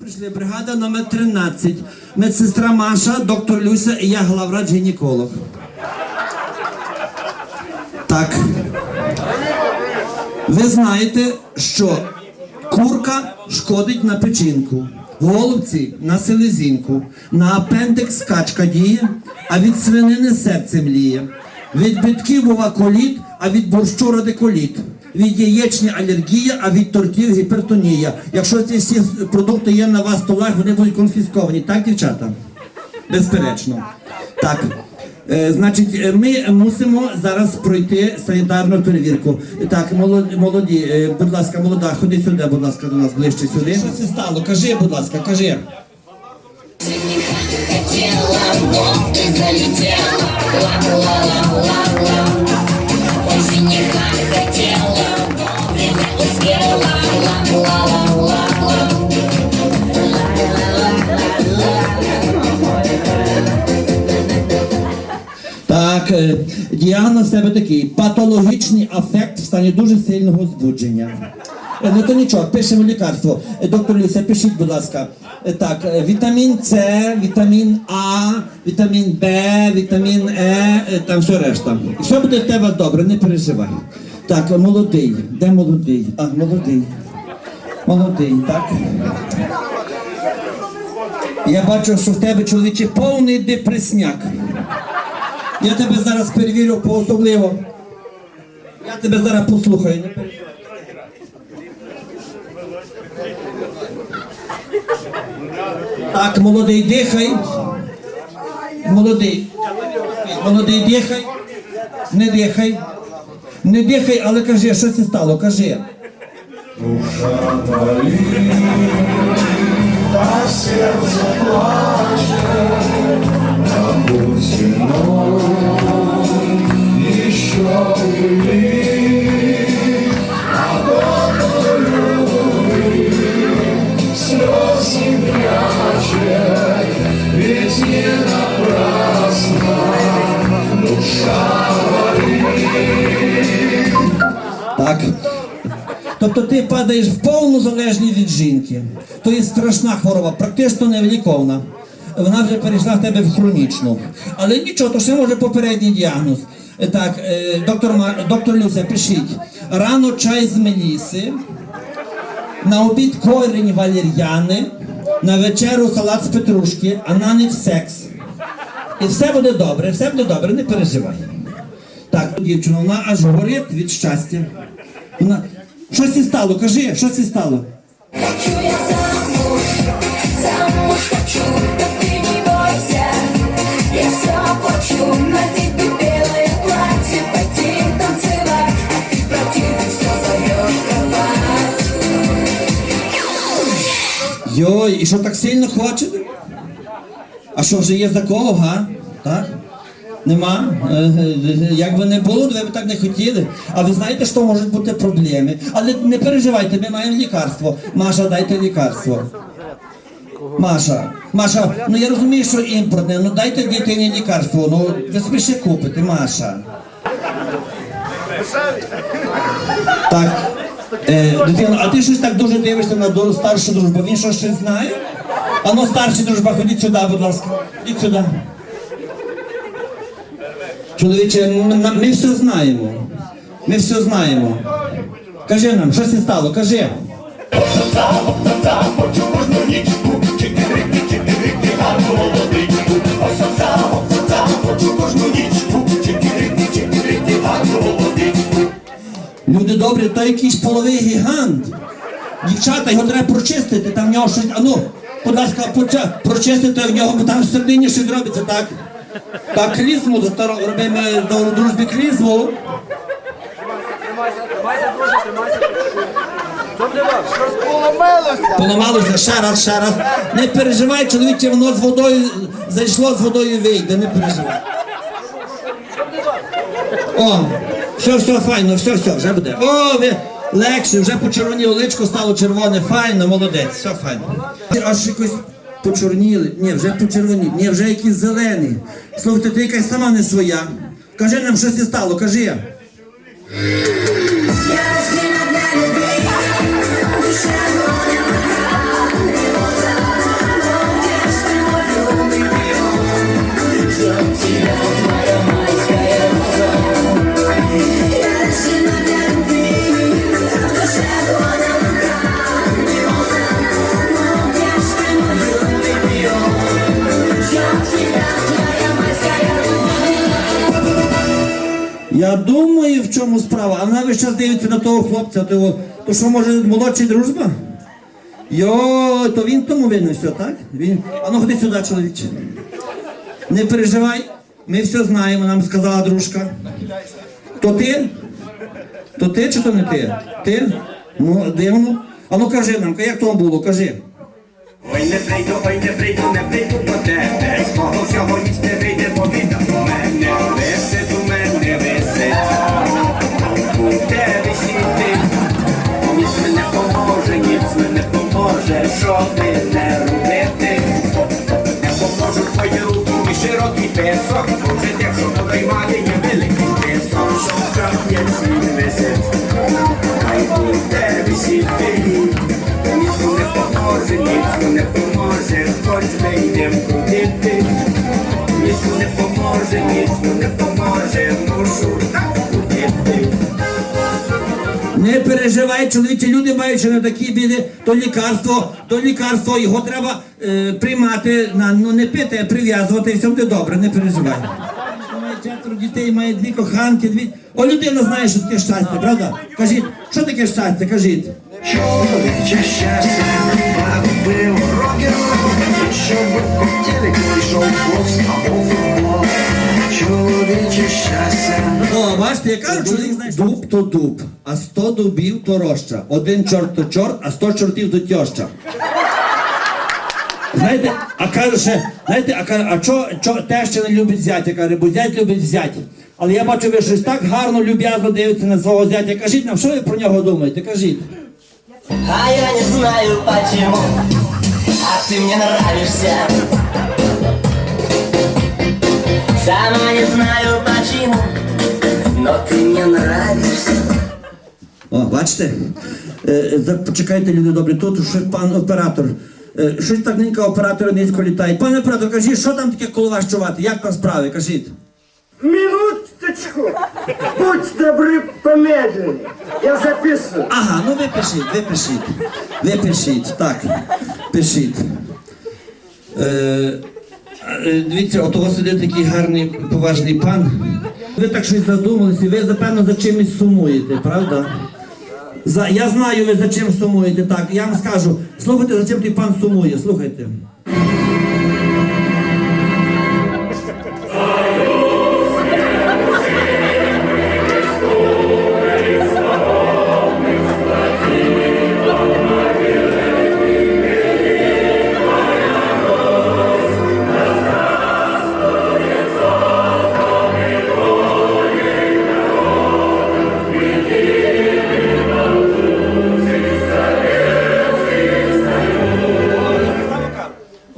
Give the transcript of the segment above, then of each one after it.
прийшли бригада номер 13. Медсестра Маша, доктор Люся і я главврач гінеколог. Так. Ви знаєте, що курка шкодить на печінку, голубці на селезінку, на апендикс качка діє, а від свинини серце мліє. Від битків бува коліт, а від борщу радикуліт. Від яєчні алергія, а від тортів гіпертонія. Якщо ці всі продукти є на вас столах, вони будуть конфісковані. Так, дівчата? Безперечно. Так. Е, Значить, е, ми мусимо зараз пройти санітарну перевірку. Так, молоді, молоді е, будь ласка, молода, ходи сюди, будь ласка, до нас ближче сюди. Що це стало? Кажи, будь ласка, кажи. хотела, Е, діагноз в тебе такий патологічний афект в стані дуже сильного збудження. Е, Ну то нічого, пишемо лікарство. Е, Доктор Люся, пишіть, будь ласка. Так, вітамін С, вітамін А, вітамін Б, вітамін Е, там все решта. Все буде в тебе добре, не переживай. Так, молодий. Де молодий? А, молодий. Молодий, так. Я бачу, що в тебе чоловіче повний депресняк. Я тебе зараз перевірю по-особливо. Я тебе зараз послухаю. Не. Так, молодий, дихай. Молодий. Молодий, дихай. Не дихай. Не дихай, але кажи, що це стало? Кажи. А сердце плачет, Так. Тобто ти падаєш в повну залежність від жінки. То є страшна хвороба, практично невиліковна. Вона вже перейшла в тебе в хронічну. Але нічого, то ще може попередній діагноз. Так, е, доктор, доктор Люся, пишіть. Рано чай з меліси, на обід корінь валір'яни, на вечеру салат з петрушки, а на ніч секс. І все буде добре, все буде добре, не переживай. Так, дівчина, вона аж горить від щастя. Вона. Щось і стало, кажи, щось і стало. Хочу я замуж, замуж хочу, Йой, і що так сильно хочете? А що вже є за кого, га? Так? Нема? Е, е, Як би не було, ви б так не хотіли. А ви знаєте, що можуть бути проблеми. Але не переживайте, ми маємо лікарство. Маша, дайте лікарство. Маша, Маша, ну я розумію, що імпортне, ну дайте дитині лікарство, ну ви собі ще купите, Маша. Так. Е, дитино, а ти щось так дуже дивишся на старшу дружбу, він що щось знає? А ну старші дружба, ходіть сюди, будь ласка. Ходіть сюди. Чоловіче, ми все знаємо. Ми все знаємо. Кажи нам, що це стало, кажи. Люди добрі, то якийсь половий гігант. Дівчата, його треба прочистити, там в нього щось. А ну, будь ласка, прочистити в нього, бо там всередині щось робиться, так? Так, клізму, то робимо до дружби клізму. Поламалося ще раз, ще раз. Не переживай, чоловіче, воно з водою зайшло, з водою вийде, не переживай. О, все, все, файно, все, все, вже буде. О, ви легше, вже почервоніло, личко стало червоне, файно, молодець, все файно. Аж якось почорніли, ні, вже почервоні, ні, вже якісь зелені. Слухайте, ти якась сама не своя. Кажи нам, що це стало, кажи. Я думаю, в чому справа. А вона весь час дивиться на того хлопця, то, то що може молодша дружба? Йо, то він тому винен все, так? Він. А ну ходи сюди, чоловіче. Не переживай, ми все знаємо, нам сказала дружка. То ти? То ти чи то не ти? Ти? Ну, дивно. А ну кажи нам, як тому було, кажи. Ой, не прийду, ой, не прийду, не прийду до тебе. З всього ніч не вийде, бо біда у мене. Поможе, що би не робити. Не поможуть твої руки, мій широкий песок. Може, якщо подоймає, є великий песок. Що кам'янці висить. Хай буде висіти. Ніц не поможе, ніц не поможе, хоч вийдем крутити. Ніц не поможе, ніц не поможе, Не переживай, люди мають на такі біди, то лікарство, то лікарство, його треба е, приймати, на, ну не пити, а прив'язувати, і все буде добре, не переживай. Має четверо дітей, має дві коханки, дві. О, людина знає, що таке щастя, правда? Кажіть, що таке щастя? Кажіть. Чоловіче щастя, бачите, я кажу, чоловік знає, дуб то дуб, а сто дубів то роща. Один чорт то чорт, а сто чортів то тьоща. Знаєте, а каже ще, знаєте, а каже, а чо, чо теща не любить зятя? Каже, бо зять любить зять. Але я бачу, ви щось так гарно, люб'язно дивитеся на свого зятя. Кажіть нам, що ви про нього думаєте? Кажіть. А я не знаю почему, а ты мне нравишься. Сама не знаю почему, но ты мне нравишься. О, бачите? Е, за- почекайте, люди добрі, тут щось пан оператор. Е, щось так ненька оператори низько літають. Пане оператор, кажіть, що там таке коло вас чувати? Як там справи? Кажіть. Минуточку. Будь добры, помедленнее. Я записываю. Ага, ну ви пишіть, ви пишіть. Ви пишіть, так. Пишіть. Е, е, дивіться, от у вас сидить такий гарний поважний пан. Ви так щось задумалися, ви запевно за чимось сумуєте, правда? За, я знаю, ви за чим сумуєте, так. Я вам скажу, слухайте, за чим той пан сумує, слухайте.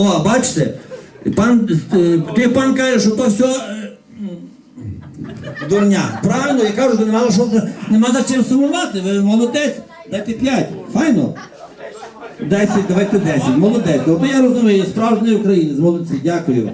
О, бачите, пан, е, той пан каже, що то все дурня. Правильно, я кажу, що нема, за- чим сумувати. Ви молодець, дайте 5. Файно. 10, давайте 10. Молодець. Ото я розумію, справжній українець, молодці, дякую.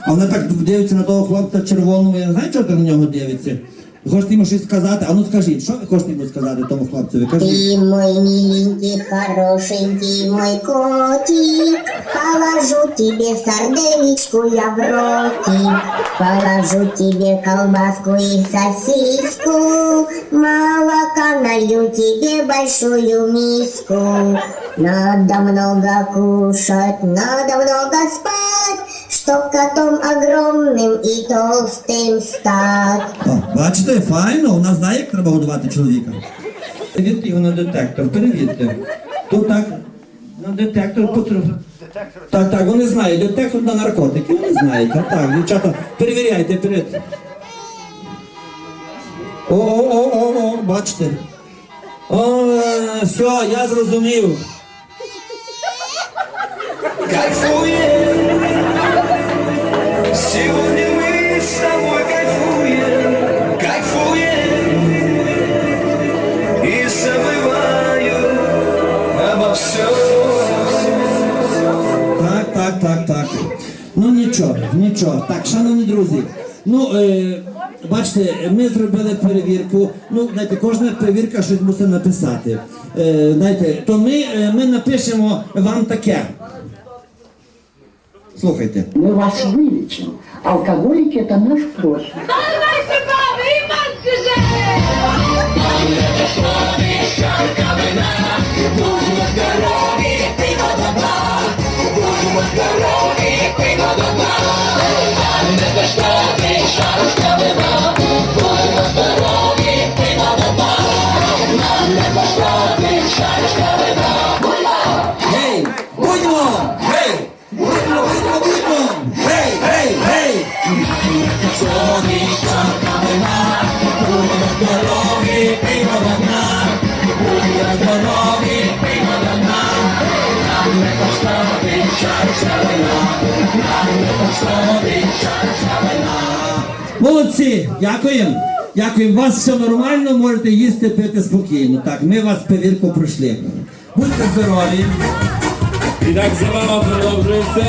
А вона так дивиться на того хлопця червоному, я не знаю, чого ти на нього дивиться. Ви Хочете йому щось сказати? А ну скажіть, що ви хочете йому сказати тому хлопцеві? Кажіть. Ты мой миленький, хорошенький мой котик, Положу тебе сарделечку я в ротик, Положу тебе колбаску и сосиску, Молока налью тебе большую миску. Надо много кушать, надо много спать, Чтоб котом огромным и толстым стать. О, бачите, файно, вона знає, як треба годувати чоловіка. Перевірте його на детектор, перевірте. То так, на детектор потрібно. Так, так, вони знають, детектор на наркотики, вони знають. Так, так, дівчата, перевіряйте, перед. О, о, о, о, о, бачите. О, все, я зрозумів. Кайфуем, сегодня мы с тобой кайфуем, кайфуем и забываю обо всем. Так, так, так, так. Ну нічого, нічого. Так, шановні друзі. Ну, е, бачите, ми зробили перевірку. Ну, знаєте, кожна перевірка щось мусить написати. Е, знаєте, то ми, е, ми напишемо вам таке. Слухайте. Мы вас вылечим. Алкоголики – это наш прошлый. Давайте, бабы, Гей! Молодці! Дякуємо! Дякуємо. Вас все нормально, можете їсти, пити спокійно. Так, ми вас перевірку пройшли. Будьте здорові! І так забава продовжується.